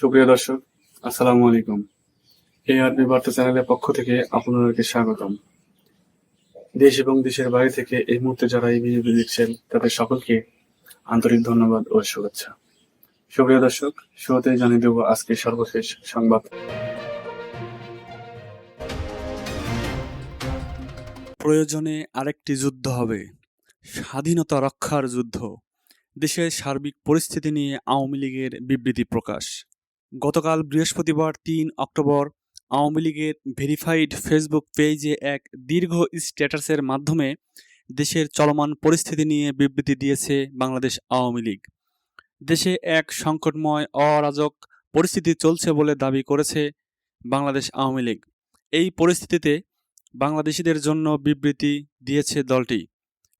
সুপ্রিয় দর্শক, আসসালামু আলাইকুম। এই আরবি বার্তা চ্যানেলের পক্ষ থেকে আপনাদেরকে স্বাগতম। দেশ এবং দেশের বাইরে থেকে এই মুহূর্তে যারা এই ভিডিওটি দেখছেন, তাদের সকলকে আন্তরিক ধন্যবাদ ও শুভেচ্ছা। সুপ্রিয় দর্শক শুরুতে জানিয়ে দেব আজকে সর্বশেষ সংবাদ। প্রয়োজনে আরেকটি যুদ্ধ হবে, স্বাধীনতা রক্ষার যুদ্ধ। দেশের সার্বিক পরিস্থিতি নিয়ে আওয়ামী লীগের বিবৃতি প্রকাশ। গতকাল বৃহস্পতিবার তিন অক্টোবর আওয়ামী লীগের ভেরিফাইড ফেসবুক পেজে এক দীর্ঘ স্ট্যাটাসের মাধ্যমে দেশের চলমান পরিস্থিতি নিয়ে বিবৃতি দিয়েছে বাংলাদেশ আওয়ামী লীগ। দেশে এক সংকটময়, অরাজক পরিস্থিতি চলছে বলে দাবি করেছে বাংলাদেশ আওয়ামী লীগ। এই পরিস্থিতিতে বাংলাদেশিদের জন্য বিবৃতি দিয়েছে দলটি।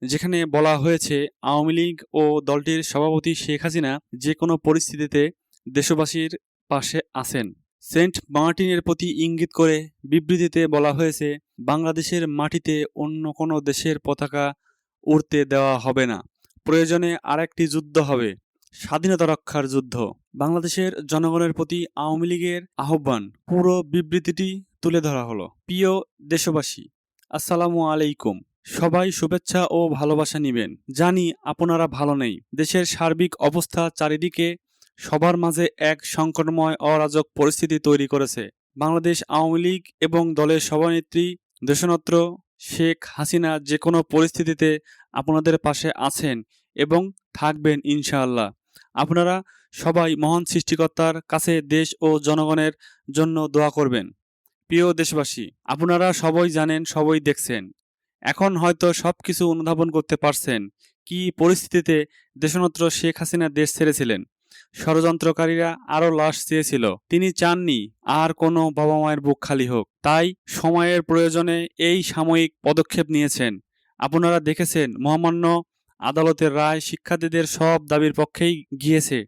যেখানে বলা হয়েছে, আওয়ামী লীগ ও দলটির সভাপতি শেখ হাসিনা যে কোনো পরিস্থিতিতে দেশবাসীর পাশে আছেন। সেন্ট মার্টিনের প্রতি ইঙ্গিত করে বিবৃতিতে বলা হয়েছে, বাংলাদেশের মাটিতে অন্য কোনো দেশের পতাকা উড়তে দেওয়া হবে না। প্রয়োজনে আরেকটি যুদ্ধ হবে, স্বাধীনতা রক্ষার যুদ্ধ। বাংলাদেশের জনগণের প্রতি আওয়ামী লীগের আহ্বান। পুরো বিবৃতিটি তুলে ধরা হলো। প্রিয় দেশবাসী, আসসালামু আলাইকুম। সবাই শুভেচ্ছা ও ভালোবাসা নিবেন। জানি আপনারা ভালো নেই। দেশের সার্বিক অবস্থা চারিদিকে সবার মাঝে এক সংকটময় অরাজক পরিস্থিতি তৈরি করেছে। বাংলাদেশ আওয়ামী লীগ এবং দলের সভানেত্রী দেশনত্র শেখ হাসিনা যে কোনো পরিস্থিতিতে আপনাদের পাশে আছেন এবং থাকবেন ইনশাআল্লাহ। আপনারা সবাই মহান সৃষ্টিকর্তার কাছে দেশ ও জনগণের জন্য দোয়া করবেন। প্রিয় দেশবাসী, আপনারা সবাই জানেন, সবাই দেখছেন। এখন হয়তো সব কিছু অনুধাবন করতে পারছেন কি পরিস্থিতিতে দেশনত্র শেখ হাসিনা দেশ ছেড়েছিলেন। ষড়যন্ত্রকারীরা আরও লাশ চেয়েছিল। তিনি চাননি, আর কোনো বাবা মায়ের বুক খালি হোক। তাই সময়ের প্রয়োজনে এই সাময়িক পদক্ষেপ নিয়েছেন। আপনারা দেখেছেন, মহামান্য আদালতের রায় শিক্ষার্থীদের সব দাবির পক্ষেই গিয়েছে।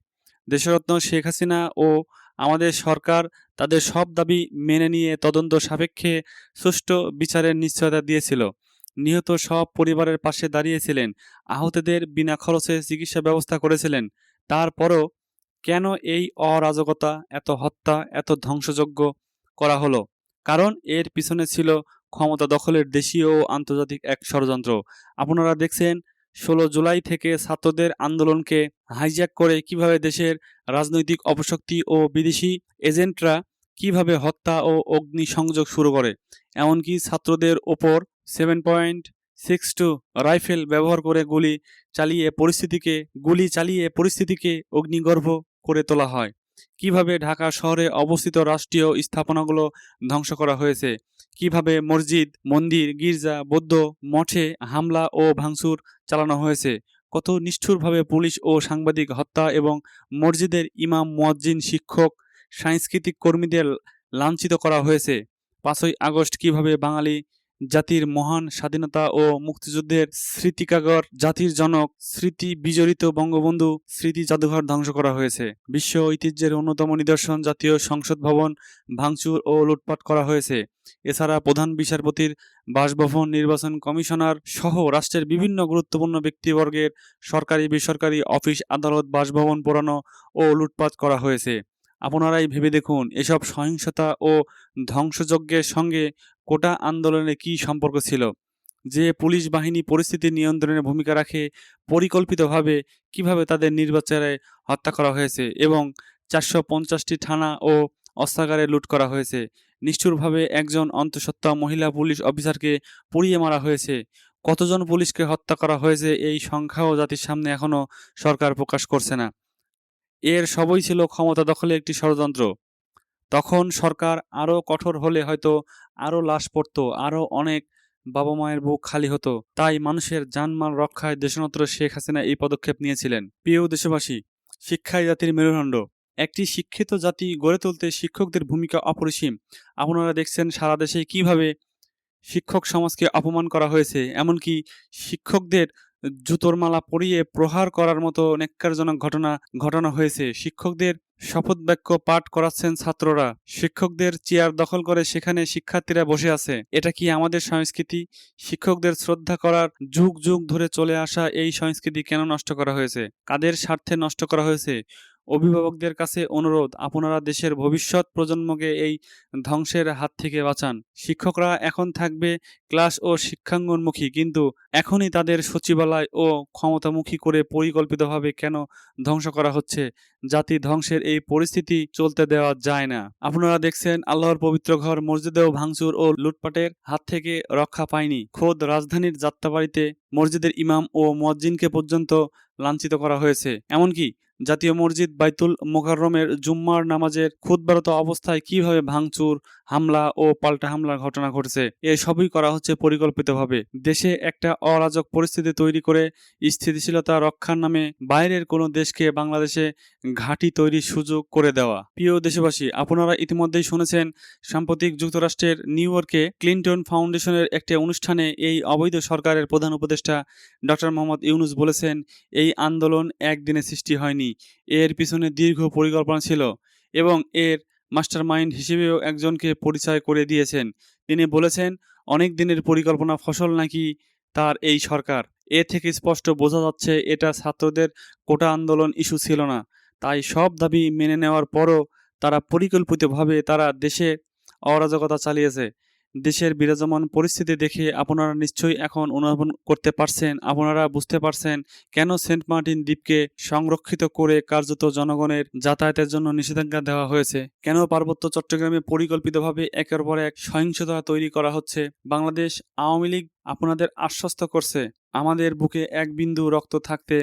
দেশরত্ন শেখ হাসিনা ও আমাদের সরকার তাদের সব দাবি মেনে নিয়ে তদন্ত সাপেক্ষে সুষ্ঠু বিচারের নিশ্চয়তা দিয়েছিল। নিহত সব পরিবারের পাশে দাঁড়িয়েছিলেন। আহতদের বিনা খরচে চিকিৎসা ব্যবস্থা করেছিলেন। তারপরও কেন এই অরাজকতা, এত হত্যা, এত ধ্বংসযজ্ঞ করা হলো? কারণ এর পিছনে ছিল ক্ষমতা দখলের দেশীয় ও আন্তর্জাতিক এক ষড়যন্ত্র। আপনারা দেখছেন, ষোলো জুলাই থেকে ছাত্রদের আন্দোলনকে হাইজ্যাক করে কীভাবে দেশের রাজনৈতিক অপশক্তি ও বিদেশি এজেন্টরা কীভাবে হত্যা ও অগ্নি সংযোগ শুরু করে। এমনকি ছাত্রদের ওপর seven point six two rifle ব্যবহার করে গুলি চালিয়ে পরিস্থিতিকে, গুলি চালিয়ে পরিস্থিতিকে অগ্নিগর্ভ করে তোলা হয়। কীভাবে ঢাকা শহরে অবস্থিত রাষ্ট্রীয় স্থাপনাগুলো ধ্বংস করা হয়েছে? কীভাবে মসজিদ, মন্দির, গির্জা, বৌদ্ধ মঠে হামলা ও ভাঙচুর চালানো হয়েছে? কত নিষ্ঠুরভাবে পুলিশ ও সাংবাদিক হত্যা এবং মসজিদের ইমাম, মুয়াজ্জিন, শিক্ষক, সাংস্কৃতিক কর্মীদের লাঞ্ছিত করা হয়েছে? পাঁচই আগস্ট কীভাবে বাঙালি জাতির মহান স্বাধীনতা ও মুক্তিযুদ্ধের স্মৃতিকাগর জাতির জনক স্মৃতি বিজড়িত বঙ্গবন্ধু স্মৃতি জাদুঘর ধ্বংস করা হয়েছে। বিশ্ব ঐতিহ্যের অন্যতম নিদর্শন জাতীয় সংসদ ভবন ভাঙচুর ও লুটপাট করা হয়েছে। এছাড়া প্রধান বিচারপতির বাসভবন নির্বাচন কমিশনার সহ রাষ্ট্রের বিভিন্ন গুরুত্বপূর্ণ ব্যক্তিবর্গের সরকারি বেসরকারি অফিস, আদালত, বাসভবন পোড়ানো ও লুটপাট করা হয়েছে। আপনারাই ভেবে দেখুন, এসব সহিংসতা ও ধ্বংসযজ্ঞের সঙ্গে কোটা আন্দোলনের কী সম্পর্ক ছিল? যে পুলিশ বাহিনী পরিস্থিতি নিয়ন্ত্রণের ভূমিকা রাখে, পরিকল্পিতভাবে কীভাবে তাদের নির্বাচনে হত্যা করা হয়েছে এবং চারশো পঞ্চাশটি থানা ও অস্ত্রাগারে লুট করা হয়েছে। নিষ্ঠুরভাবে একজন অন্তঃসত্ত্বা মহিলা পুলিশ অফিসারকে পুড়িয়ে মারা হয়েছে। কতজন পুলিশকে হত্যা করা হয়েছে এই সংখ্যাও জাতির সামনে এখনও সরকার প্রকাশ করছে না। এর সবই ছিল ক্ষমতা দখলে একটি ষড়যন্ত্র। তখন সরকার আরও কঠোর হলে হয়তো আরও লাশ পড়তো, আরও অনেক বাবা মায়ের বুক খালি হতো। তাই মানুষের জানমাল রক্ষায় দেশনত্র শেখ হাসিনা এই পদক্ষেপ নিয়েছিলেন। প্রিয় দেশবাসী, শিক্ষাই জাতির মেরুদণ্ড। একটি শিক্ষিত জাতি গড়ে তুলতে শিক্ষকদের ভূমিকা অপরিসীম। আপনারা দেখছেন সারা দেশে কীভাবে শিক্ষক সমাজকে অপমান করা হয়েছে। এমনকি শিক্ষকদের জুতোর মালা পরিয়ে প্রহার করার মতো নেককারজনক ঘটনা ঘটানো হয়েছে। শিক্ষকদের শপথ বাক্য পাঠ করাচ্ছেন ছাত্ররা। শিক্ষকদের চেয়ার দখল করে সেখানে শিক্ষার্থীরা বসে আছে। এটা কি আমাদের সংস্কৃতি? শিক্ষকদের শ্রদ্ধা করার যুগ যুগ ধরে চলে আসা এই সংস্কৃতি কেন নষ্ট করা হয়েছে? কাদের স্বার্থে নষ্ট করা হয়েছে? অভিভাবকদের কাছে অনুরোধ, আপনারা দেশের ভবিষ্যৎ প্রজন্মকে এই ধ্বংসের হাত থেকে বাঁচান। শিক্ষকরা এখন থাকবে ক্লাস ও শিক্ষাঙ্গনমুখী, কিন্তু এখনই তাদের সচিবালয় ও ক্ষমতামুখী করে পরিকল্পিতভাবে কেন ধ্বংস করা হচ্ছে? জাতি ধ্বংসের এই পরিস্থিতি চলতে দেওয়া যায় না। আপনারা দেখছেন আল্লাহর পবিত্র ঘর মসজিদেও ভাঙচুর ও লুটপাটের হাত থেকে রক্ষা পায়নি। খোদ রাজধানীর যাত্রাবাড়িতে মসজিদের ইমাম ও মুয়াজ্জিনকে পর্যন্ত লাঞ্ছিত করা হয়েছে। এমনকি জাতীয় মসজিদ বাইতুল মোকাররমের জুম্মার নামাজের খুদবারত অবস্থায় কীভাবে ভাঙচুর, হামলা ও পাল্টা হামলার ঘটনা ঘটেছে এসবই করা হচ্ছে পরিকল্পিতভাবে। দেশে একটা অরাজক পরিস্থিতি তৈরি করে স্থিতিশীলতা রক্ষার নামে বাইরের কোনো দেশকে বাংলাদেশে ঘাঁটি তৈরির সুযোগ করে দেওয়া। প্রিয় দেশবাসী, আপনারা ইতিমধ্যেই শুনেছেন, সাম্প্রতিক যুক্তরাষ্ট্রের নিউ ইয়র্কে ক্লিন্টন ফাউন্ডেশনের একটি অনুষ্ঠানে এই অবৈধ সরকারের প্রধান উপদেষ্টা ডক্টর মোহাম্মদ ইউনুস বলেছেন, এই আন্দোলন একদিনে সৃষ্টি হয়নি, এর পিছনে দীর্ঘ পরিকল্পনা ছিল এবং এর মাস্টারমাইন্ড হিসেবেও একজনকে পরিচয় করে দিয়েছেন। তিনি বলেছেন, অনেক দিনের পরিকল্পনা ফসল নাকি তার এই সরকার। এ থেকে স্পষ্ট বোঝা যাচ্ছে, এটা ছাত্রদের কোটা আন্দোলন ইস্যু ছিল না। তাই সব দাবি মেনে নেওয়ার পরও তারা পরিকল্পিতভাবে তারা দেশে অরাজকতা চালিয়েছে। দেশের বিরাজমান পরিস্থিতি দেখে আপনারা নিশ্চয়ই এখন অনুধাবন করতে পারছেন। আপনারা বুঝতে পারছেন কেন সেন্ট মার্টিন দ্বীপকে সংরক্ষিত করে কার্যত জনগণের যাতায়াতের জন্য নিষেধাজ্ঞা দেওয়া হয়েছে। কেন পার্বত্য চট্টগ্রামে পরিকল্পিতভাবে একের পর এক সহিংসতা তৈরি করা হচ্ছে? বাংলাদেশ আওয়ামী লীগ আপনাদের আশ্বস্ত করছে? আমাদের বুকে এক বিন্দু রক্ত থাকতে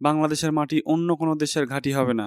বাংলাদেশের মাটি অন্য কোনো দেশের ঘাঁটি হবে না।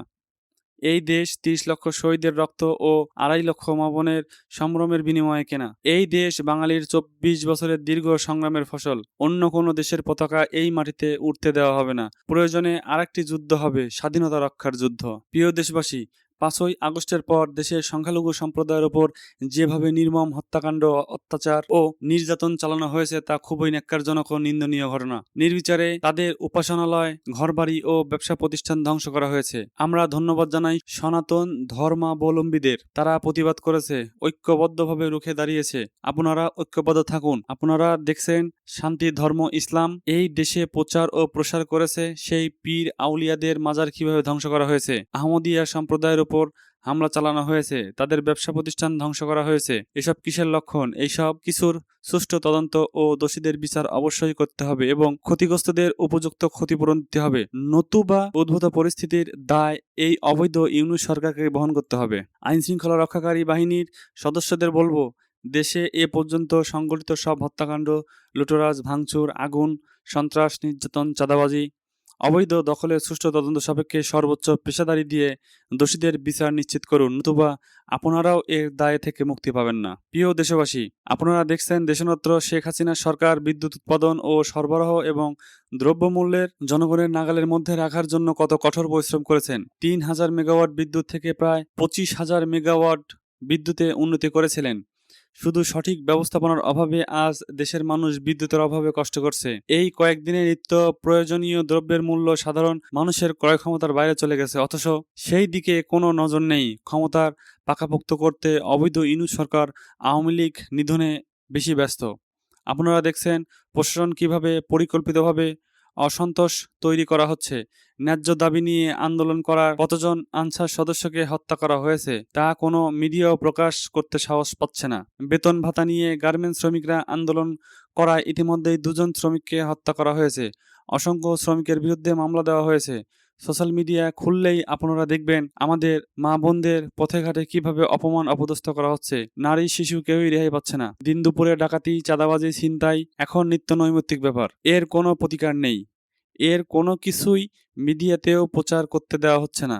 এই দেশ তিরিশ লক্ষ শহীদের রক্ত ও আড়াই লক্ষ মাবনের সম্ভ্রমের বিনিময়ে কেনা। এই দেশ বাঙালির চব্বিশ বছরের দীর্ঘ সংগ্রামের ফসল। অন্য কোনো দেশের পতাকা এই মাটিতে উঠতে দেওয়া হবে না। প্রয়োজনে আরেকটি যুদ্ধ হবে, স্বাধীনতা রক্ষার যুদ্ধ। প্রিয় দেশবাসী পাঁচই আগস্টের পর দেশের সংখ্যালঘু সম্প্রদায়ের ওপর যেভাবে নির্মম হত্যাকাণ্ড, অত্যাচার ও নির্যাতন চালানো হয়েছে তা খুবই ন্যাক্কারজনক ও নিন্দনীয় ঘটনা। নির্বিচারে তাদের উপাসনালয়, ঘরবাড়ি ও ব্যবসা প্রতিষ্ঠান ধ্বংস করা হয়েছে। আমরা ধন্যবাদ জানাই সনাতন ধর্মাবলম্বীদের। তারা প্রতিবাদ করেছে, ঐক্যবদ্ধভাবে রুখে দাঁড়িয়েছে। আপনারা ঐক্যবদ্ধ থাকুন। আপনারা দেখছেন শান্তি, ধর্ম, ইসলাম। এই দেশে প্রচার ও প্রসার করেছে সেই পীর আউলিয়াদের মাজার কীভাবে ধ্বংস করা হয়েছে। আহমদিয়া সম্প্রদায়ের উপর হামলা চালানো হয়েছে, তাদের ব্যবসা প্রতিষ্ঠান ধ্বংস করা হয়েছে। এসব কিসের লক্ষণ? এইসব কিছুর সুষ্ঠু তদন্ত ও দোষীদের বিচার অবশ্যই করতে হবে এবং ক্ষতিগ্রস্তদের উপযুক্ত ক্ষতিপূরণ দিতে হবে। নতুবা উদ্ভূত পরিস্থিতির দায় এই অবৈধ ইউনুস সরকারকে বহন করতে হবে। আইন শৃঙ্খলা রক্ষাকারী বাহিনীর সদস্যদের বলব, দেশে এ পর্যন্ত সংগঠিত সব হত্যাকাণ্ড, লুটোরাজ, ভাঙচুর, আগুন, সন্ত্রাস, নির্যাতন, চাঁদাবাজি অবৈধ দখলের সুষ্ঠু তদন্ত সাপেক্ষে সর্বোচ্চ পেশাদারি দিয়ে দোষীদের বিচার নিশ্চিত করুন, নতুবা আপনারাও এর দায় থেকে মুক্তি পাবেন না। প্রিয় দেশবাসী, আপনারা দেখছেন দেশনত্র শেখ হাসিনা সরকার বিদ্যুৎ উৎপাদন ও সরবরাহ এবং দ্রব্যমূল্যের জনগণের নাগালের মধ্যে রাখার জন্য কত কঠোর পরিশ্রম করেছেন। তিন হাজার মেগাওয়াট বিদ্যুৎ থেকে প্রায় পঁচিশ হাজার মেগাওয়াট বিদ্যুতে উন্নতি করেছিলেন। শুধু সঠিক ব্যবস্থাপনার অভাবে আজ দেশের মানুষ বিদ্যুতের অভাবে কষ্ট করছে। এই কয়েকদিনে নিত্য প্রয়োজনীয় দ্রব্যের মূল্য সাধারণ মানুষের ক্রয় ক্ষমতার বাইরে চলে গেছে, অথচ সেই দিকে কোনো নজর নেই। ক্ষমতার পাকাপোক্ত করতে অবৈধ ইনু সরকার আওয়ামী লীগ নিধনে বেশি ব্যস্ত। আপনারা দেখছেন প্রশাসন কীভাবে পরিকল্পিতভাবে অসন্তোষ তৈরি করা হচ্ছে। ন্যায্য দাবি নিয়ে আন্দোলন করা কতজন আনসার সদস্যকে হত্যা করা হয়েছে, তা কোনো মিডিয়াও প্রকাশ করতে সাহস পাচ্ছে না। বেতন ভাতা নিয়ে গার্মেন্টস শ্রমিকরা আন্দোলন করায় ইতিমধ্যেই দুজন শ্রমিককে হত্যা করা হয়েছে। অসংখ্য শ্রমিকের বিরুদ্ধে মামলা দেওয়া হয়েছে। সোশ্যাল মিডিয়া খুললেই আপনারা দেখবেন আমাদের মা বোনদের পথে ঘাটে কীভাবে অপমান অপদস্থ করা হচ্ছে। নারী, শিশু কেউই রেহাই পাচ্ছে না। দিন দুপুরে ডাকাতি, চাঁদাবাজি, ছিনতাই, এখন নিত্য নৈমিত্তিক ব্যাপার। এর কোনো প্রতিকার নেই। এর কোনো কিছুই মিডিয়াতেও প্রচার করতে দেওয়া হচ্ছে না।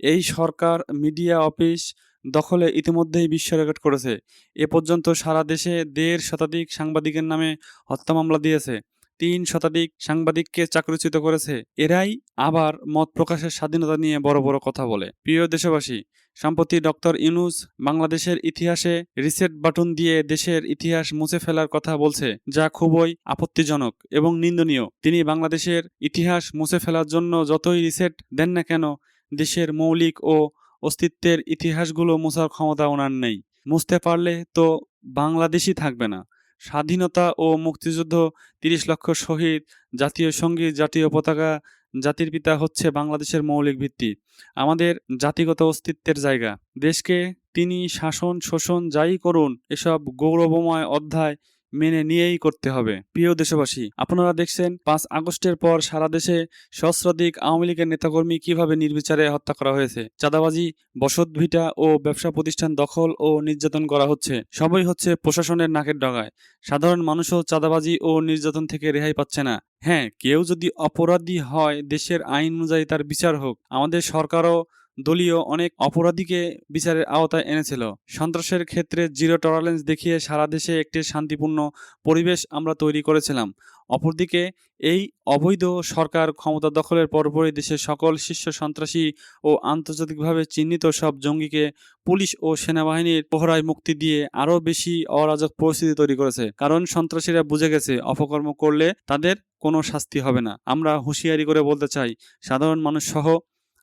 এই সরকার, মিডিয়া, অফিস দখলে ইতিমধ্যেই বিশ্ব রেকর্ড করেছে। এ পর্যন্ত সারা দেশে দেড় শতাধিক সাংবাদিকের নামে হত্যা মামলা দিয়েছে। তিন শতাধিক সাংবাদিককে চাকরিচ্যুত করেছে। এরাই আবার মত প্রকাশের স্বাধীনতা নিয়ে বড় বড় কথা বলে। প্রিয় দেশবাসী, সম্প্রতি ডক্টর ইউনুস বাংলাদেশের ইতিহাসে রিসেট বাটন দিয়ে দেশের ইতিহাস মুছে ফেলার কথা বলছে, যা খুবই আপত্তিজনক এবং নিন্দনীয়। তিনি বাংলাদেশের ইতিহাস মুছে ফেলার জন্য যতই রিসেট দেন না কেন, দেশের মৌলিক ও অস্তিত্বের ইতিহাসগুলো মোছার ক্ষমতা ওনার নেই। মুছতে পারলে তো বাংলাদেশই থাকবে না। স্বাধীনতা ও মুক্তিযুদ্ধ, তিরিশ লক্ষ শহীদ, জাতীয় সংগীত জাতীয় পতাকা, জাতির পিতা হচ্ছে বাংলাদেশের মৌলিক ভিত্তি। আমাদের জাতিগত অস্তিত্বের জায়গা। দেশকে তিনি শাসন, শোষণ, যাই করুন, এসব গৌরবময় অধ্যায় মেনে নিয়েই করতে হবে। প্রিয় দেশবাসী, আপনারা দেখছেন পাঁচ আগস্টের পর সারা দেশে সহস্রাধিক আওয়ামী লীগের নেতাকর্মী কীভাবে নির্বিচারে হত্যা করা হয়েছে? চাঁদাবাজি বসতভিটা ও ব্যবসা প্রতিষ্ঠান দখল ও নির্যাতন করা হচ্ছে। সবই হচ্ছে প্রশাসনের নাকের ডগায়। সাধারণ মানুষও চাঁদাবাজি ও নির্যাতন থেকে রেহাই পাচ্ছে না। হ্যাঁ কেউ যদি অপরাধী হয়, দেশের আইন অনুযায়ী তার বিচার হোক। আমাদের সরকারও দলীয় অনেক অপরাধীকে বিচারের আওতায় এনেছিল। সন্ত্রাসের ক্ষেত্রে জিরো টলারেন্স দেখিয়ে সারা দেশে একটি শান্তিপূর্ণ পরিবেশ আমরা তৈরি করেছিলাম। অপরদিকে, এই অবৈধ সরকার ক্ষমতা দখলের পরপরই দেশের সকল শীর্ষ সন্ত্রাসী ও আন্তর্জাতিকভাবে চিহ্নিত সব জঙ্গিকে পুলিশ ও সেনাবাহিনীর পোহরায় মুক্তি দিয়ে আরও বেশি অরাজক পরিস্থিতি তৈরি করেছে। কারণ সন্ত্রাসীরা বুঝে গেছে, অপকর্ম করলে তাদের কোনো শাস্তি হবে না। আমরা হুঁশিয়ারি করে বলতে চাই, সাধারণ মানুষ সহ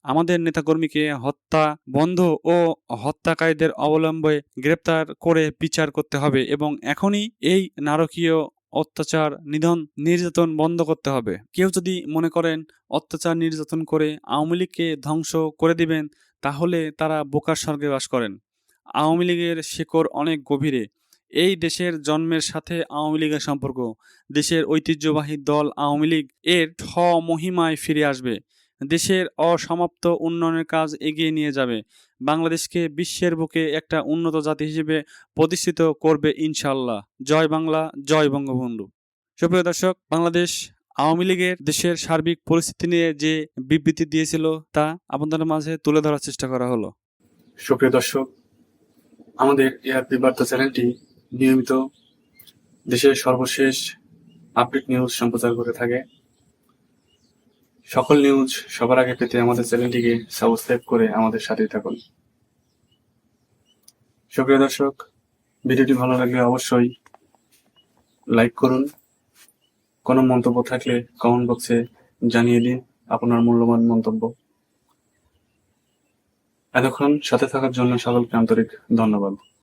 আমাদের নেতাকর্মীকে হত্যা বন্ধ ও হত্যাকারীদের অবলম্বে গ্রেপ্তার করে বিচার করতে হবে এবং এখনই এই নারকীয় অত্যাচার নিধন নির্যাতন বন্ধ করতে হবে। কেউ যদি মনে করেন অত্যাচার নির্যাতন করে আওয়ামী লীগকে ধ্বংস করে দিবেন, তাহলে তারা বোকার স্বর্গে বাস করেন। আওয়ামী লীগের শেকড় অনেক গভীরে। এই দেশের জন্মের সাথে আওয়ামী লীগের সম্পর্ক। দেশের ঐতিহ্যবাহী দল আওয়ামী লীগ এর ঠ মহিমায় ফিরে আসবে। দেশের অসমাপ্ত উন্নয়নের কাজ এগিয়ে নিয়ে যাবে। বাংলাদেশকে বিশ্বের বুকে একটা উন্নত জাতি হিসেবে প্রতিষ্ঠিত করবে ইনশাল্লাহ জয় বাংলা, জয় বঙ্গবন্ধু। সুপ্রিয় দর্শক, বাংলাদেশ আওয়ামী লীগের দেশের সার্বিক পরিস্থিতি নিয়ে যে বিবৃতি দিয়েছিল, তা আপনাদের মাঝে তুলে ধরার চেষ্টা করা হলো। সুপ্রিয় দর্শক, আমাদের এআরপি বার্তা চ্যানেলটি নিয়মিত দেশের সর্বশেষ আপডেট নিউজ সম্প্রচার করে থাকে। সকল নিউজ সবার আগে পেতে আমাদের চ্যানেলটিকে সাবস্ক্রাইব করে আমাদের সাথে থাকুন। সুপ্রিয় দর্শক, ভিডিওটি ভালো লাগলে অবশ্যই লাইক করুন। কোনো মন্তব্য থাকলে কমেন্ট বক্সে জানিয়ে দিন আপনার মূল্যবান মন্তব্য। এতক্ষণ সাথে থাকার জন্য সকলকে আন্তরিক ধন্যবাদ।